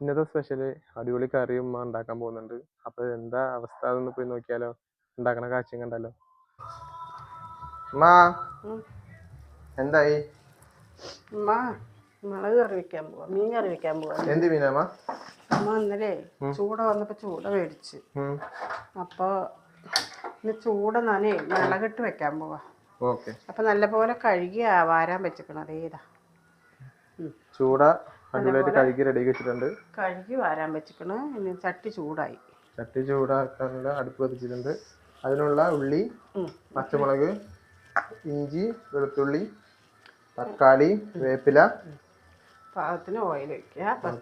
ഇന്നത്തെ സ്പെഷ്യൽ അടിപൊളി കറി ഉമ്മ ഉണ്ടാക്കാൻ പോകുന്നുണ്ട്. അപ്പൊ എന്താ അവസ്ഥ? അതൊന്ന് പോയി നോക്കിയാലോ? ഉണ്ടാക്കണ കാഴ്ചയും കണ്ടാലോ ഉമ്മാ. എന്തായി? മുളക് കറി വെക്കാൻ പോവാ. മീൻ കറി വെക്കാൻ പോവാ. എന്ത് മീനാമ്മ അമ്മ ഇന്നലെ ചൂട വന്നപ്പോ ചൂട മേടിച്ച്. അപ്പൊ ഇന്ന് ചൂട ഞാനേ മുളകിട്ട് വെക്കാൻ പോവാ. അപ്പൊ നല്ലപോലെ കഴുകി ആ വാരാൻ വെച്ചിക്കണം അതേതാ ചൂട അടിപൊളിയായിട്ട് കഴുകി റെഡി വെച്ചിട്ടുണ്ട്. കഴുകി വാരാൻ വെച്ചിക്കണ് ഇനി ചട്ടി ചൂടായി. ചട്ടി ചൂടാക്കാനുള്ള അടുപ്പ് കത്തിച്ചിട്ടുണ്ട് അതിനുള്ള ഉള്ളി. പച്ചമുളക് ഇഞ്ചി വെളുത്തുള്ളി തക്കാളി വേപ്പില. പാകത്തിന് ഓയിൽ വെക്കുക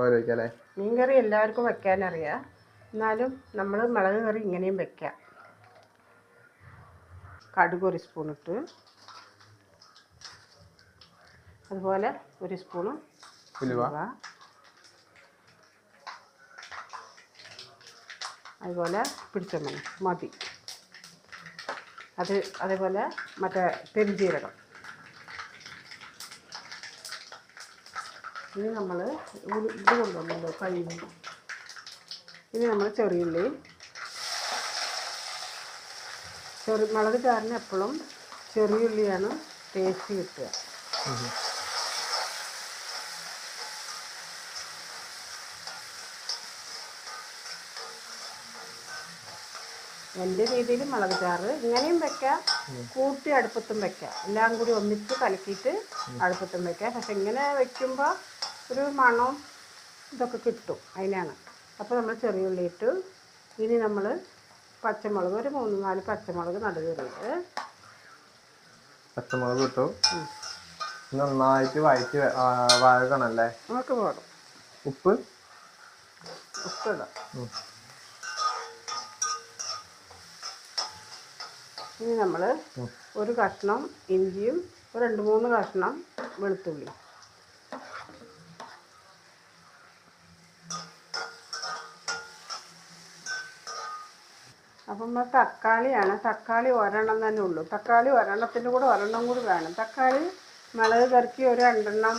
ഓയിൽ വെക്കുക അല്ലേ? മീൻ കറി എല്ലാവർക്കും വെക്കാനറിയാം. എന്നാലും നമ്മൾ മുളക് കറി ഇങ്ങനെയും വെക്കാം. കടുക് ഒരു സ്പൂൺ ഇട്ട്. അതുപോലെ ഒരു സ്പൂണ് ഉലുവ അതുപോലെ പിടിച്ചമണി മതി. അത് അതേപോലെ മറ്റേ പെരുജീരകം. ഇനി നമ്മൾ ഇത് കൊണ്ടുവന്നല്ലോ കഴിയുന്നു ഇനി നമ്മൾ ചെറിയുള്ളി. ചെറു മുളക് ചാറിന് എപ്പോഴും ചെറിയുള്ളിയാണ് ടേസ്റ്റ് കിട്ടുക. എന്റെ രീതിയിൽ മുളക് ചാറ് ഇങ്ങനെയും വെക്കാം. കൂട്ടി അടുപ്പത്തും വെക്കാം. എല്ലാം കൂടി ഒന്നിച്ച് കലക്കിയിട്ട് അടുപ്പത്തും വെക്കാം. പക്ഷെ ഇങ്ങനെ വെക്കുമ്പോൾ ഒരു മണം ഇതൊക്കെ കിട്ടും അതിനാണ്. അപ്പോൾ നമ്മൾ ചെറിയ ഉള്ളി ഇട്ടു ഇനി നമ്മൾ പച്ചമുളക് ഒരു മൂന്ന് നാല് പച്ചമുളക് നടുകയറിയിട്ട് പച്ചമുളക് ഇട്ടു. നന്നായിട്ട് വഴറ്റി വെ- ആ, വഴകണം അല്ലേ നമുക്ക് പോകണം ഉപ്പ്? ഉപ്പ് ഉം. ഇനി നമ്മൾ ഒരു കഷ്ണം ഇഞ്ചിയും രണ്ട് മൂന്ന് കഷ്ണം വെളുത്തുള്ളി അപ്പം നമ്മൾ തക്കാളിയാണ്. തക്കാളി ഒരെണ്ണം തന്നെ ഉള്ളൂ. തക്കാളി ഒരെണ്ണത്തിന്റെ കൂടെ ഒരെണ്ണം കൂടി വേണം. തക്കാളി മുളക് കറക്കി ഒരു രണ്ടെണ്ണം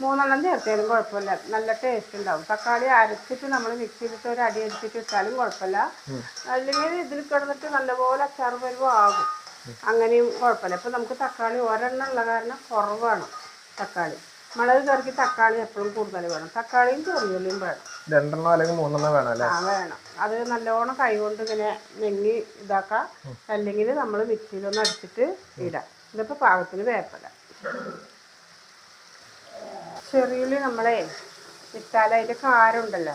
മൂന്നെണ്ണം ചേർത്താലും കുഴപ്പമില്ല. നല്ല ടേസ്റ്റ് ഉണ്ടാവും. തക്കാളി അരച്ചിട്ട് നമ്മൾ മിക്സിയിലിട്ട് ഒരു അടി അടിച്ചിട്ട് ഇട്ടാലും കുഴപ്പമില്ല. അല്ലെങ്കിൽ ഇതിൽ കിടന്നിട്ട് നല്ലപോലെ അച്ചാർ വരുമ്പോൾ ആകും. അങ്ങനെയും കുഴപ്പമില്ല. ഇപ്പം നമുക്ക് തക്കാളി ഒരെണ്ണം ഉള്ള കാരണം കുറവാണ് തക്കാളി. മുളക് കറിക്ക് തക്കാളി എപ്പോഴും കൂടുതൽ വേണം. തക്കാളിയും ചെറിയുള്ളിയും വേണം. രണ്ടെണ്ണം അല്ലെങ്കിൽ മൂന്നെണ്ണം വേണം അല്ലേ? ആ വേണം. അത് നല്ലോണം കൈകൊണ്ട് ഇങ്ങനെ നെങ്ങി ഇതാക്കാം. അല്ലെങ്കിൽ നമ്മൾ മിക്സിയിലൊന്ന് അടിച്ചിട്ട് ഇടാം. ഇതിപ്പോൾ പാകത്തിന് വേപ്പല. ചെറിയുള്ളി നമ്മളെ ഇട്ടാൽ അതിന്റെ കാരുണ്ടല്ലോ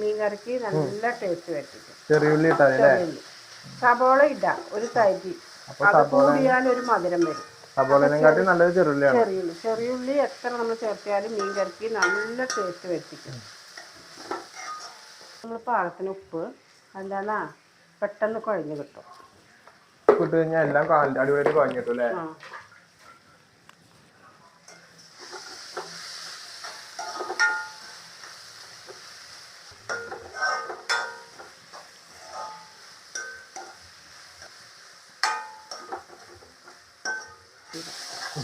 മീൻ കറിക്ക് നല്ല ടേസ്റ്റ് വരുത്തിക്കും. ചെറിയുള്ളി സബോള ഇടാം ഒരു തരി. അത് കൂടിയാൽ ഒരു മധുരം വരും. സബോളനെക്കാട്ടി നല്ലത് ചെറിയുള്ളിയാണ്. ചെറിയുള്ളി. ചെറിയുള്ളി എത്ര നമ്മൾ ചേർത്തിയാലും മീൻ കറിക്ക് നല്ല ടേസ്റ്റ് വരുത്തിക്കും. നമ്മൾ പാകത്തിന് ഉപ്പ് അല്ലാന്നാ പെട്ടെന്ന് കുഴഞ്ഞു കിട്ടും. കിട്ടുകഴിഞ്ഞാൽ എല്ലാം അടിപൊളിയായിട്ട് കുഴഞ്ഞു കിട്ടും അല്ലേ?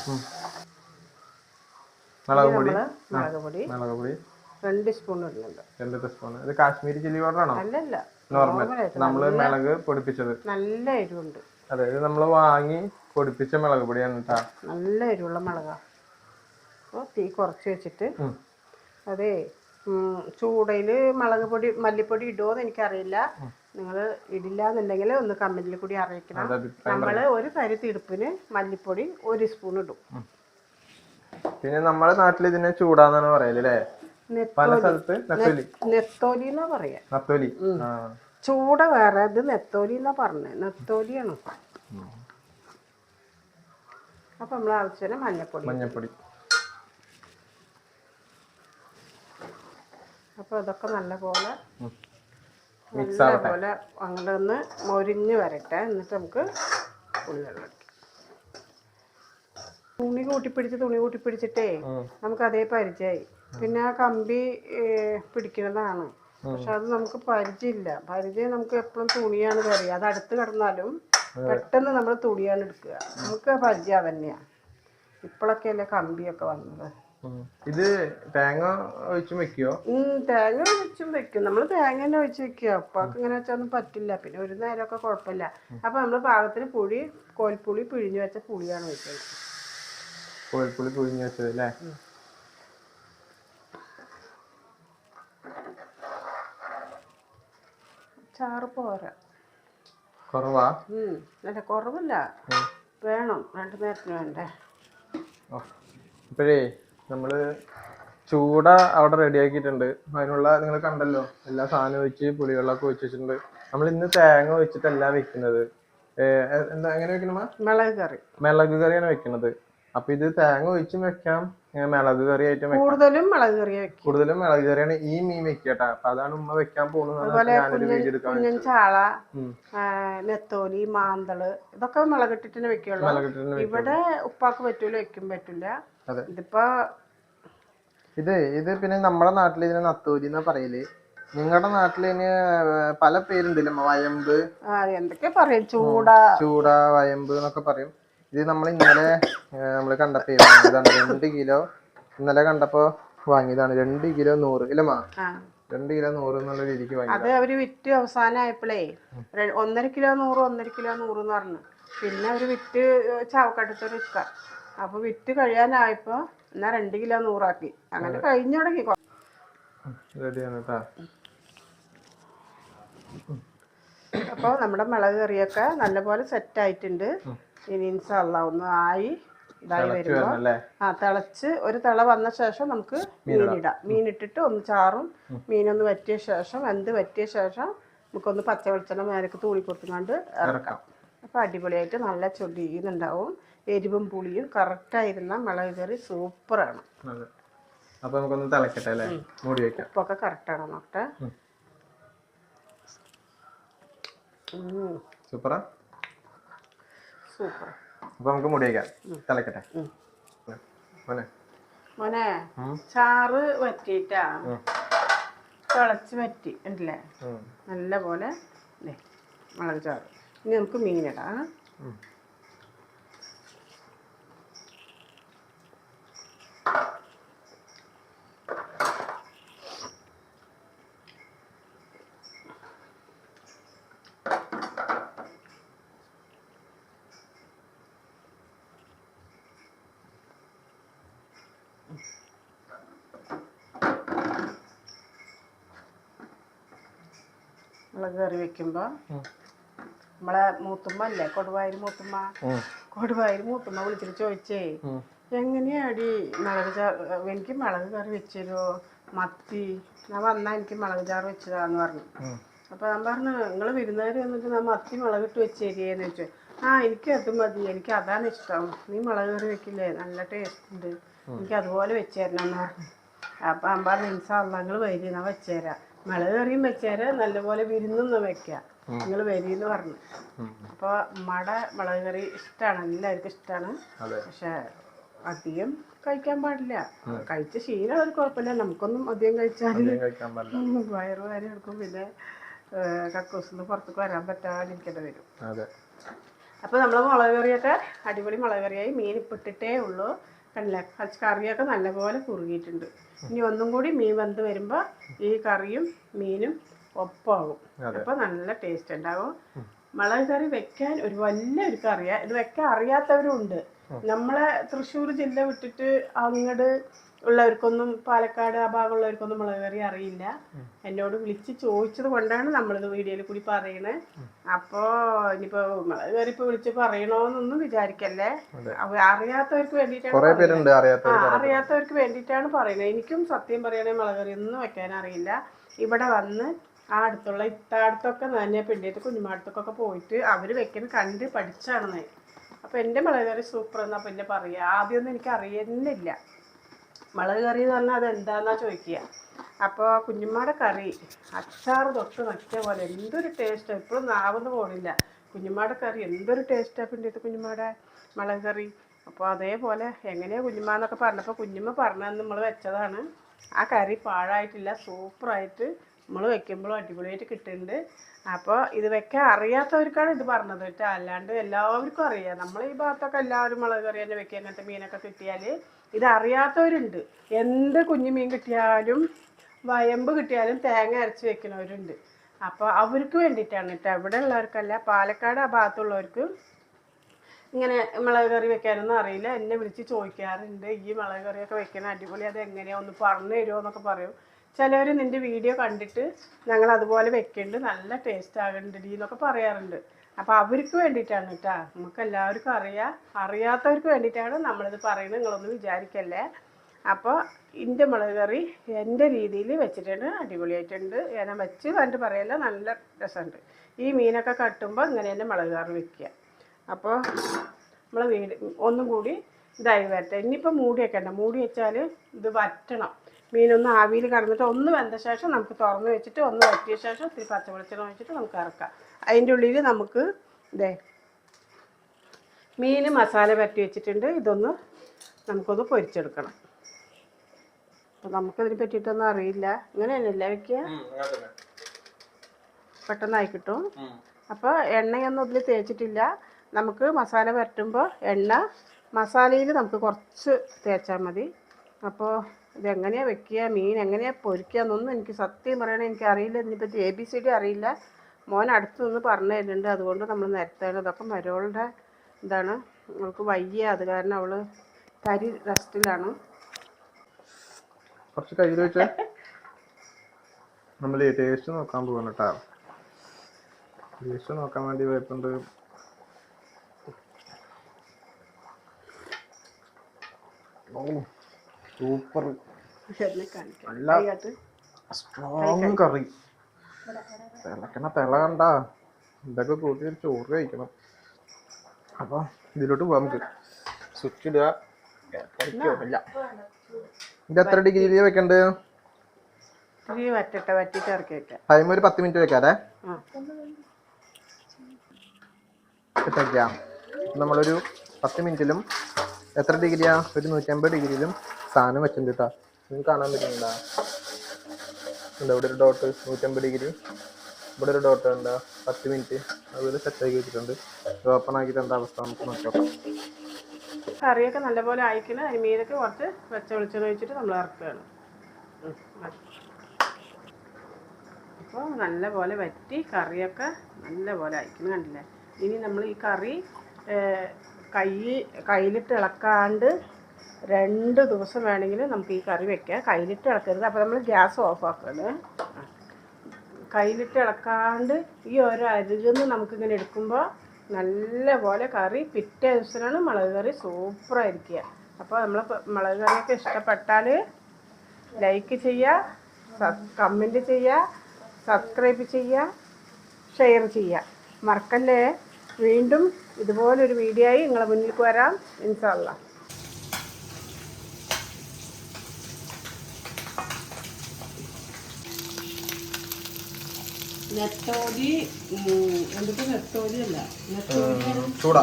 ആ മുളക് പൊടി. നമ്മൾ മുളക് പൊടി. മുളക് രണ്ട് സ്പൂൺ ഇടുന്നുണ്ട്. രണ്ട് സ്പൂൺ ഇത് കാശ്മീരി ചില്ലി പൗഡർ ആണോ അല്ലല്ല നോർമൽ നമ്മൾ മുളക് മിളക് പൊടിപ്പിച്ചത്. നല്ല എരിവുണ്ട്. അതായത് നമ്മൾ വാങ്ങി പൊടിപ്പിച്ച മുളക് പൊടിയാണ് കേട്ടാ നല്ല എരിവുള്ള മുളകാ. അപ്പോൾ തീ കുറച്ച് വെച്ചിട്ട് അതെ ചൂടയിൽ മുളക് പൊടി മല്ലിപ്പൊടി ഇടുമോ എന്ന് എനിക്കറിയില്ല നിങ്ങൾ ഇടില്ല എന്നുണ്ടെങ്കിൽ ഒന്ന് കമന്റിൽ കൂടി അറിയിക്കണം. നമ്മൾ ഒരു കരി തിടുപ്പിന് മല്ലിപ്പൊടി ഒരു സ്പൂൺ ഇടും. പിന്നെ നമ്മുടെ നാട്ടിൽ ഇതിനെ ചൂടാന്നാണ് പറയൽ പല നെത്തോലി. സ്ഥലത്ത് നെത്തോലി. എന്നാ പറയാ. നത്തോലി. ചൂട വേറെ ഇത് നെത്തോലി എന്നാ പറഞ്ഞത് നെത്തോലിയാണ് അപ്പൊ നമ്മൾ ആവശ്യത്തിന് മഞ്ഞപ്പൊടി മഞ്ഞപ്പൊടി. അപ്പൊ ഇതൊക്കെ നല്ല പോലെ മിക്സ് നല്ല ആവട്ടെ പോലെ അങ്ങോട്ട് ഒന്ന് മൊരിഞ്ഞ് വരട്ടെ. എന്നിട്ട് നമുക്ക് ഉള്ളിവെള്ളം. തുണി കൂട്ടിപ്പിടിച്ച് തുണി കൂട്ടിപ്പിടിച്ചിട്ടേ. നമുക്ക് അതേ പരിചയമായി പിന്നെ ആ കമ്പി പിടിക്കുന്നതാണ്. പക്ഷെ അത് നമുക്ക് പരിചയമില്ല. പരിചയം നമുക്ക് എപ്പോഴും തുണിയാണ് കയറി അത് അടുത്ത് കിടന്നാലും പെട്ടെന്ന് നമ്മൾ തുണിയാണ് എടുക്കുക. നമുക്ക് പരിചയം തന്നെയാണ് ഇപ്പോഴൊക്കെയല്ലേ കമ്പിയൊക്കെ വന്നത്. ഇത് തേങ്ങ ഒഴിച്ച് വെക്കോ തേങ്ങ ഒഴിച്ചും വെക്കും. നമ്മൾ തേങ്ങ തന്നെ ഒഴിച്ച് വെക്കുക ഉപ്പാക്ക് ഇങ്ങനെ വെച്ചൊന്നും പറ്റില്ല. പിന്നെ ഒരു നേരമൊക്കെ കുഴപ്പമില്ല. അപ്പൊ നമ്മൾ പാകത്തിന് പുളി കോൽപ്പുളി പിഴിഞ്ഞു വെച്ച പുളിയാണ് ഒഴിക്കുന്നത്. കോഴിപ്പുളി പിഴിഞ്ഞു വെച്ചത് അല്ലേ? ചാറ് പോരാ. കുറവാ? അല്ല കുറവില്ല. വേണം. രണ്ടു നേരത്തിന് വേണ്ടേ? ഓ. നമ്മൾ ചൂട അവിടെ റെഡി ആക്കിയിട്ടുണ്ട്. അതിനുള്ള നിങ്ങൾ കണ്ടല്ലോ എല്ലാ സാധനവും വെച്ച് പുളിവെള്ളമൊക്കെ ഒഴിച്ച് വെച്ചിട്ടുണ്ട്. നമ്മൾ ഇന്ന് തേങ്ങ വെച്ചിട്ടല്ല വെക്കുന്നത്. എന്താ എങ്ങനെ വെക്കണമ? മുളക് കറി. മിളക് കറിയാണ് വെക്കുന്നത് അപ്പൊ ഇത് തേങ്ങ ഒഴിച്ചും വെക്കാം. മിളക് കറി ആയിട്ട് കൂടുതലും മിളക് കറി വെക്കും. കൂടുതലും മിളക് കറിയാണ് ഈ മീൻ വെക്കട്ടാ. അപ്പൊ അതാണ് ഉമ്മ വെക്കാൻ പോകുന്നത്. കുഞ്ഞൻ ചാള നെത്തോലി മാന്തൾ ഇതൊക്കെ മുളകിട്ടിട്ട് വെക്കുള്ളൂ. ഇവിടെ ഉപ്പാക്ക് പറ്റൂല വെക്കും പറ്റില്ല അതെ. ഇതിപ്പോ ഇത് ഇത് പിന്നെ നമ്മുടെ നാട്ടിൽ ഇതിനെ നത്തോലി എന്നാ പറയൽ. നിങ്ങളുടെ നാട്ടിൽ ഇതിന് പല പേരുണ്ടല്ലോ? വയമ്പ് എന്തൊക്കെ പറയും ചൂട. ചൂട വയമ്പ് എന്നൊക്കെ പറയും. ഇത് നമ്മൾ ഇന്നലെ നമ്മൾ കണ്ടപ്പോ വാങ്ങിയതാണ് രണ്ട് കിലോ. ഇന്നലെ കണ്ടപ്പോ വാങ്ങിയതാണ്. രണ്ട് കിലോ നൂറ് ഇല്ലമ്മാ ആ. രണ്ട് കിലോ നൂറ് എന്നുള്ള രീതിക്ക് വാങ്ങി അത് അവർ വിറ്റ് അവസാനമായപ്പോഴേ ആയപ്പോഴേ ഒന്നര കിലോ നൂറ് ഒന്നര കിലോ നൂറ് എന്ന് പറഞ്ഞു. പിന്നെ അവർ വിറ്റ് ചാവക്കടുത്തൊരു വിൽക്ക അപ്പൊ വിറ്റ് കഴിയാനായപ്പോ എന്നാ രണ്ട് കിലോ നൂറാക്കി. അങ്ങനെ കഴിഞ്ഞു തുടങ്ങി. റെഡിയാണ് കേട്ടാ അപ്പൊ നമ്മുടെ മുളക് കറിയൊക്കെ നല്ലപോലെ സെറ്റ് ആയിട്ടുണ്ട്. ഇനി ഇൻഷാള്ള ഒന്ന് ആയി ഇതായി വരുമ്പോ അല്ലേ ആ തിളച്ച് ഒരു തിള വന്ന ശേഷം നമുക്ക് മീനിടാം. മീനിട്ടിട്ട് ഒന്ന് ചാറും മീനൊന്ന് വറ്റിയ ശേഷം വെന്ത് വറ്റിയ ശേഷം നമുക്കൊന്ന് പച്ച വെളിച്ചെണ്ണ മേലേക്ക് തൂളി കൊടുത്തുകൊണ്ട് ഇറക്കാം. അപ്പോൾ അടിപൊളിയായിട്ട് നല്ല ചൊല്ലിന്നുണ്ടാവും എരിവും പുളിയും കറക്റ്റായിരുന്ന മുളക് കറി സൂപ്പറാണ്. അതെ. അപ്പൊ നമുക്കൊന്ന് തിളക്കട്ടെ അല്ലേ? മൂടി വെക്കാം. ഉപ്പൊക്കെ കറക്റ്റാണ് നോക്കട്ടെ. സൂപ്പറാ? സൂപ്പർ. അപ്പൊ നമുക്ക് മൂടി വെക്കാം. തിളക്കട്ടെ മോനെ. മോനെ ചാറ് വറ്റിട്ടാ തിളച്ച് വറ്റി ഉണ്ടല്ലേ നല്ല പോലെ മുളക് ചാറ്. ഇനി നമുക്ക് മീനിടാം മുളക് കറി വെക്കുമ്പോ നമ്മളെ മൂത്തുമ്മ അല്ലേ കൊടുവായൂർ മൂത്തുമ്മ? കൊടുവായൂര് കൊടുവായൂർ മൂത്തുമ്മ വിളിച്ചിട്ട് ചോദിച്ചേ എങ്ങനെയാടി മുളക് ചാറ് എനിക്ക് മുളക് കറി വെച്ചതരോ മത്തി. ഞാൻ വന്നാ എനിക്ക് മുളക് ചാറ് വെച്ചതാന്ന് പറഞ്ഞു. അപ്പൊ ഞാൻ പറഞ്ഞു നിങ്ങൾ വിരുന്നുകാർ വന്നിട്ട് ഞാൻ മത്തി മുളക് ഇട്ട് വെച്ചേരിയെന്ന് ചോദിച്ചു. ആ എനിക്ക് അത് മതി. എനിക്ക് അതാണ് ഇഷ്ടം. നീ മുളക് കറി വെക്കില്ലേ? നല്ല ടേസ്റ്റ് ഉണ്ട്. എനിക്ക് അതുപോലെ വെച്ചേരണം. എന്ന് പറഞ്ഞു അപ്പൊ ഞാൻ പറഞ്ഞു ഇൻസാല്ല നിങ്ങൾ വരി ഞാൻ വെച്ചുതരാം മുളക് കറിയും വെച്ചുതരാം നല്ലപോലെ വിരുന്നൊന്ന് വെക്കാം. നിങ്ങൾ വരീന്ന് പറഞ്ഞു. അപ്പൊ അപ്പോൾ മട മുളക് കറി ഇഷ്ടമാണ് എല്ലാവർക്കും ഇഷ്ടമാണ് പക്ഷെ അധികം കഴിക്കാൻ പാടില്ല. കഴിച്ച ശീലം ഒരു കുഴപ്പമില്ല. നമുക്കൊന്നും അധികം കഴിച്ചാൽ വയറു വാരി എടുക്കും. പിന്നെ കക്കൂസിന്ന് പുറത്തേക്ക് വരാൻ പറ്റാതിരിക്കേണ്ടി വരും. അതെ. അപ്പോൾ നമ്മൾ മുളക് കറിയൊക്കെ അടിപൊളി മുളക് കറിയായി. മീൻ ഇപ്പിട്ടിട്ടേ ഉള്ളൂ. കുറച്ച് കറിയൊക്കെ നല്ലപോലെ കുറുകിയിട്ടുണ്ട്. ഇനി ഒന്നും കൂടി മീൻ വെന്ത് വരുമ്പോൾ ഈ കറിയും മീനും ഒപ്പമാകും. അപ്പോൾ നല്ല ടേസ്റ്റ് ഉണ്ടാകും മുളക് കറി വെക്കാൻ ഒരു വലിയൊരു കറിയാണ് ഇത് വെക്കാൻ അറിയാത്തവരും ഉണ്ട് നമ്മളെ തൃശ്ശൂർ ജില്ല വിട്ടിട്ട് അങ്ങോട്ട് ഉള്ളവർക്കൊന്നും പാലക്കാട് ആ ഭാഗമുള്ളവർക്കൊന്നും മുളക് കറി അറിയില്ല. എന്നോട് വിളിച്ച് ചോദിച്ചത് കൊണ്ടാണ് നമ്മളിത് വീഡിയോയിൽ കൂടി പറയണേ. അപ്പോൾ ഇനിയിപ്പോൾ മുളക് കറി ഇപ്പോൾ വിളിച്ച് പറയണോന്നൊന്നും വിചാരിക്കല്ലേ? അറിയാത്തവർക്ക് വേണ്ടിയിട്ടാണ് അറിയാത്തവർക്ക് വേണ്ടിയിട്ടാണ് പറയുന്നത്. എനിക്കും സത്യം പറയണേ മുളക് കറി ഒന്നും വെക്കാൻ അറിയില്ല. ഇവിടെ വന്ന് ആ അടുത്തുള്ള ഇത്താടത്തൊക്കെ തന്നെ പെണ്ണിയത്ത് കുഞ്ഞുമാടത്തൊക്കെ പോയിട്ട് അവർ വെക്കുന്ന കണ്ട് പഠിച്ചാണ് അപ്പോൾ എന്റെ മുളക് കറി സൂപ്പർ എന്നാ പിന്നെ പറയുക ആദ്യമൊന്നും എനിക്ക് അറിയുന്നില്ല. മുളക് കറി എന്ന് പറഞ്ഞാൽ അതെന്താണെന്നാ ചോദിക്കുക അപ്പോൾ കുഞ്ഞുമ്മയുടെ കറി അച്ചാർ തൊട്ട് നക്കിയ പോലെ എന്തൊരു ടേസ്റ്റാണ് ഇപ്പോഴും നാവൊന്നും പോണില്ല. കുഞ്ഞുമ്മയുടെ കറി എന്തൊരു ടേസ്റ്റാണ് പിന്നീട് കുഞ്ഞുമ്മയുടെ മുളക് കറി. അപ്പോൾ അതേപോലെ എങ്ങനെയാണ് കുഞ്ഞുമ്മ എന്നൊക്കെ പറഞ്ഞപ്പോൾ കുഞ്ഞുമ്മ പറഞ്ഞതെന്ന് നമ്മൾ വെച്ചതാണ്. ആ കറി പാഴായിട്ടില്ല സൂപ്പറായിട്ട് നമ്മൾ വെക്കുമ്പോഴും അടിപൊളിയായിട്ട് കിട്ടുന്നുണ്ട് അപ്പോൾ ഇത് വെക്കാൻ അറിയാത്തവർക്കാണ് ഇത് പറഞ്ഞത് കേട്ടോ. അല്ലാണ്ട് എല്ലാവർക്കും അറിയാം. നമ്മൾ ഈ ഭാഗത്തൊക്കെ എല്ലാവരും മുളക് കറി തന്നെ വെക്കുക അങ്ങനത്തെ മീനൊക്കെ കിട്ടിയാൽ ഇത് അറിയാത്തവരുണ്ട് എന്ത് കുഞ്ഞുമീൻ കിട്ടിയാലും വയമ്പ് കിട്ടിയാലും തേങ്ങ അരച്ച് വെക്കുന്നവരുണ്ട്. അപ്പോൾ അവർക്ക് വേണ്ടിയിട്ടാണ് കേട്ടോ. ഇവിടെ ഉള്ളവർക്കല്ല പാലക്കാട് ആ ഭാഗത്തുള്ളവർക്ക് ഇങ്ങനെ മുളക് കറി വെക്കാനൊന്നും അറിയില്ല. എന്നെ വിളിച്ച് ചോദിക്കാറുണ്ട് ഈ മുളക് കറിയൊക്കെ വെക്കണ അടിപൊളി അത് എങ്ങനെയാ ഒന്ന് പറഞ്ഞു തരുമോ എന്നൊക്കെ പറയും. ചിലവർ നിന്റെ വീഡിയോ കണ്ടിട്ട് ഞങ്ങൾ അതുപോലെ വെക്കുന്നുണ്ട് നല്ല ടേസ്റ്റ് ആകുന്നുണ്ട് എന്നൊക്കെ പറയാറുണ്ട്. അപ്പോൾ അവർക്ക് വേണ്ടിയിട്ടാണ് കേട്ടോ നമുക്ക് എല്ലാവർക്കും അറിയാം അറിയാത്തവർക്ക് വേണ്ടിയിട്ടാണ് നമ്മളിത് പറയുന്നത്. നിങ്ങളൊന്നും വിചാരിക്കല്ലേ? അപ്പോൾ ഇന്റെ മുളക് കറി എന്റെ രീതിയിൽ വെച്ചിട്ടുണ്ട്. അടിപൊളിയായിട്ടുണ്ട്. ഞാൻ വെച്ച് കണ്ട് പറയല്ല നല്ല രസമുണ്ട്. ഈ മീനൊക്കെ കട്ടുമ്പോൾ ഇങ്ങനെ തന്നെ മുളക് കറി വെക്കുക. അപ്പോൾ നമ്മൾ വീട് ഒന്നും കൂടി ഇതായി വരട്ടെ. ഇനിയിപ്പോൾ മൂടി വെക്കണ്ട. മൂടി വെച്ചാൽ ഇത് വറ്റണം. മീനൊന്ന് ആവിയിൽ കടന്നിട്ട് ഒന്ന് വെന്ത ശേഷം നമുക്ക് തുറന്ന് വെച്ചിട്ട് ഒന്ന് വറ്റിയ ശേഷം ഇത്തിരി പച്ചവെളിച്ചെണ്ണ ഒഴിച്ചിട്ട് നമുക്ക് ഇറക്കാം. അതിന്റെ ഉള്ളിൽ നമുക്ക് ഇതേ മീൻ മസാല പരട്ടി വെച്ചിട്ടുണ്ട്. ഇതൊന്ന് നമുക്കൊന്ന് പൊരിച്ചെടുക്കണം. അപ്പം നമുക്കതിനെ പറ്റിയിട്ടൊന്നും അറിയില്ല. ഇങ്ങനെ തന്നെയല്ലേ വെക്കുക പെട്ടെന്നായി കിട്ടും. അപ്പോൾ എണ്ണയൊന്നും ഇതിൽ തേച്ചിട്ടില്ല. നമുക്ക് മസാല പരട്ടുമ്പോൾ എണ്ണ മസാലയിൽ നമുക്ക് കുറച്ച് തേച്ചാൽ മതി. അപ്പോൾ ഇതെങ്ങനെയാണ് വെക്കുക മീൻ എങ്ങനെയാണ് പൊരിക്കുക എന്നൊന്നും എനിക്ക് സത്യം പറയണേ എനിക്കറിയില്ല ഇതിനെപ്പറ്റി എ ബി സി ഡി അറിയില്ല. മോൻ അടുത്ത് നിന്ന് പറഞ്ഞു തരുന്നുണ്ട്. അതുകൊണ്ട് നമ്മൾ നിരത്താണ് അതൊക്കെ മരോളുടെ ഇതാണ്. അവൾക്ക് വയ്യ. അത് കാരണം അവൾ തരി റെസ്റ്റിലാണ്. കുറച്ച് കയ്യിൽ വെച്ച് നമ്മൾ ടേസ്റ്റ് നോക്കാൻ പോകണം കേട്ടോ ടേസ്റ്റ് നോക്കാൻ വേണ്ടി പോയിട്ടുണ്ട്. സൂപ്പർ നല്ല സ്ട്രോങ് കറി. തിളക്കണ തിള കണ്ട ഇതൊക്കെ കൂട്ടി ചോറ് കഴിക്കണം. അപ്പൊ ഇതിലോട്ട് പോവാം നമുക്ക്. സ്വിച്ച് ഇടുക ഇല്ല ഇത് എത്ര ഡിഗ്രിയിൽ വെക്കണ്ടേ? ഇത്തിരി വറ്റട്ടെ വറ്റിട്ട് ഇറക്കി വെക്കാം. ടൈം ഒരു പത്ത് മിനിറ്റ് വെക്കാതെ ഇട്ടേക്കാം നമ്മളൊരു പത്ത് മിനിറ്റിലും എത്ര ഡിഗ്രിയാ? ഒരു നൂറ്റമ്പത് ഡിഗ്രിയിലും സാധനം വെച്ചിട്ടുണ്ട് കേട്ടോ നിങ്ങൾക്ക് കാണാൻ പറ്റുന്നുണ്ടാ ഉണ്ട്? ഇവിടെ ഒരു ഡോട്ട് നൂറ്റമ്പത് ഡിഗ്രി ഇവിടെ ഒരു ഡോട്ട് ഉണ്ട്? പത്ത് മിനിറ്റ് അതുപോലെ സെറ്റ് ആക്കി വെച്ചിട്ടുണ്ട്. ഓപ്പൺ ആക്കിയിട്ട് എന്താ അവസ്ഥ നമുക്ക് നോക്കാം. കറിയൊക്കെ നല്ലപോലെ അയക്കണം അതിന് മീനൊക്കെ കുറച്ച് വെച്ച വെളിച്ചെണ്ണ വെച്ചിട്ട് നമ്മൾ ഇറക്കുകയാണ്. അപ്പോൾ നല്ലപോലെ വറ്റി കറിയൊക്കെ നല്ലപോലെ അയക്കണം കണ്ടില്ലേ? ഇനി നമ്മൾ ഈ കറി കൈ കയ്യിലിട്ട് ഇളക്കാണ്ട് രണ്ട് ദിവസം വേണമെങ്കിൽ നമുക്ക് ഈ കറി വെക്കാം. കയ്യിലിട്ട് ഇളക്കരുത്. അപ്പോൾ നമ്മൾ ഗ്യാസ് ഓഫ് ആക്കണം കയ്യിലിട്ട് ഇളക്കാണ്ട് ഈ ഓരോ അരുകുന്ന് നമുക്കിങ്ങനെ എടുക്കുമ്പോൾ നല്ല പോലെ കറി പിറ്റേ ദിവസമാണ് മുളക് കറി സൂപ്പറായിരിക്കുക അപ്പോൾ നമ്മൾ മുളക് കറിയൊക്കെ ഇഷ്ടപ്പെട്ടാൽ ലൈക്ക് ചെയ്യുക കമന്റ് ചെയ്യുക സബ്സ്ക്രൈബ് ചെയ്യുക ഷെയർ ചെയ്യുക. മറക്കല്ലേ? വീണ്ടും ഇതുപോലൊരു വീഡിയോ ആയി നിങ്ങളെ മുന്നിലേക്ക് വരാം. ഇൻഷാല്ല നെത്തോലി എന്തൊക്കെ നെത്തോലി അല്ല. നെത്തോലി ചൂടാ.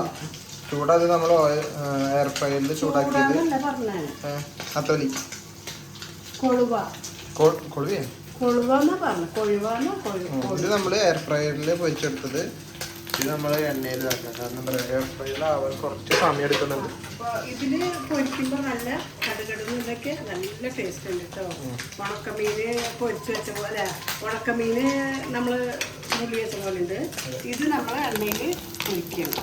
ചൂടാ അത് നമ്മൾ എയർ ഫ്രൈയിൽ ചൂടാക്കിയത്. ചൂടാന്നല്ല കൊളുവ. അത്തോലി കൊഴുവ എന്നാ പറഞ്ഞു കൊഴുവ ഇത് നമ്മൾ എയർ ഫ്രയറിൽ പൊരിച്ചെടുത്തത് ഇത് നമ്മൾ എണ്ണയിൽ ഇതാക്കാം. കാരണം എയർ ഫ്രൈയിൽ ആവാൻ കുറച്ച് സമയം എടുക്കുന്നുണ്ട്. ഇതിൽ പൊരിക്കുമ്പോ നല്ല കടുകടുന്ന് ഇതൊക്കെ നല്ല ടേസ്റ്റ് ഉണ്ട് കേട്ടോ ഉണക്കമീന് പൊരിച്ചു വെച്ച പോലെ ഉണക്കമീന് നമ്മൾ മുള്ളി വെച്ച പോലെ ഉണ്ട്. ഇത് നമ്മൾ എണ്ണയിൽ പൊരിക്കണം.